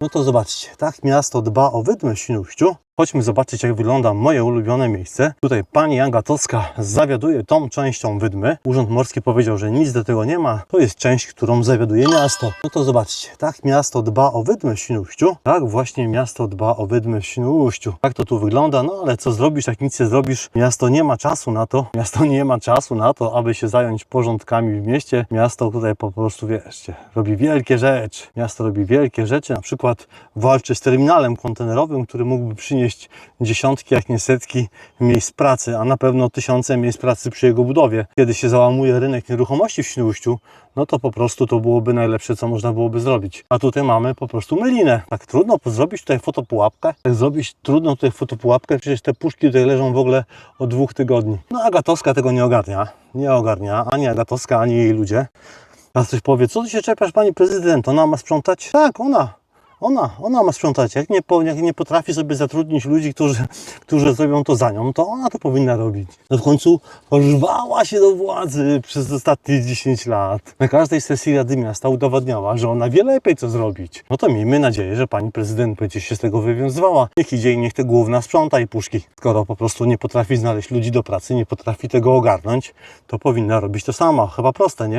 No to zobaczcie, tak miasto dba o wydmę w Świnoujściu. Chodźmy zobaczyć, jak wygląda moje ulubione miejsce. Tutaj pani Agatowska zawiaduje tą częścią wydmy. Urząd Morski powiedział, że nic do tego nie ma. To jest część, którą zawiaduje miasto. No to zobaczcie, tak miasto dba o wydmę w Świnoujściu. Tak właśnie miasto dba o wydmę w Świnoujściu. Tak to tu wygląda, no ale co zrobisz, jak nic nie zrobisz? Miasto nie ma czasu na to. Miasto nie ma czasu na to, aby się zająć porządkami w mieście. Miasto tutaj po prostu, wieszcie, robi wielkie rzeczy. Miasto robi wielkie rzeczy, na przykład walczy z terminalem kontenerowym, który mógłby przynieść dziesiątki, jak nie setki miejsc pracy, a na pewno tysiące miejsc pracy przy jego budowie. Kiedy się załamuje rynek nieruchomości w Świnoujściu, no to po prostu to byłoby najlepsze, co można byłoby zrobić. A tutaj mamy po prostu mylinę. Tak trudno zrobić tutaj fotopułapkę. Tak zrobić trudno tutaj fotopułapkę, przecież te puszki tutaj leżą w ogóle od dwóch tygodni. No Agatowska tego nie ogarnia. Nie ogarnia ani Agatowska, ani jej ludzie. Teraz ktoś powie, co ty się czepiasz pani prezydent? Ona ma sprzątać? Tak, ona. Ona, ona ma sprzątać. Jak nie, jak nie potrafi sobie zatrudnić ludzi, którzy, którzy zrobią to za nią, to ona to powinna robić. No w końcu rwała się do władzy przez ostatnie 10 lat. Na każdej sesji Rady Miasta udowadniała, że ona wie lepiej, co zrobić. No to miejmy nadzieję, że pani prezydent będzie się z tego wywiązywała. Niech idzie i niech te główna sprząta i puszki. Skoro po prostu nie potrafi znaleźć ludzi do pracy, nie potrafi tego ogarnąć, to powinna robić to sama. Chyba proste, nie?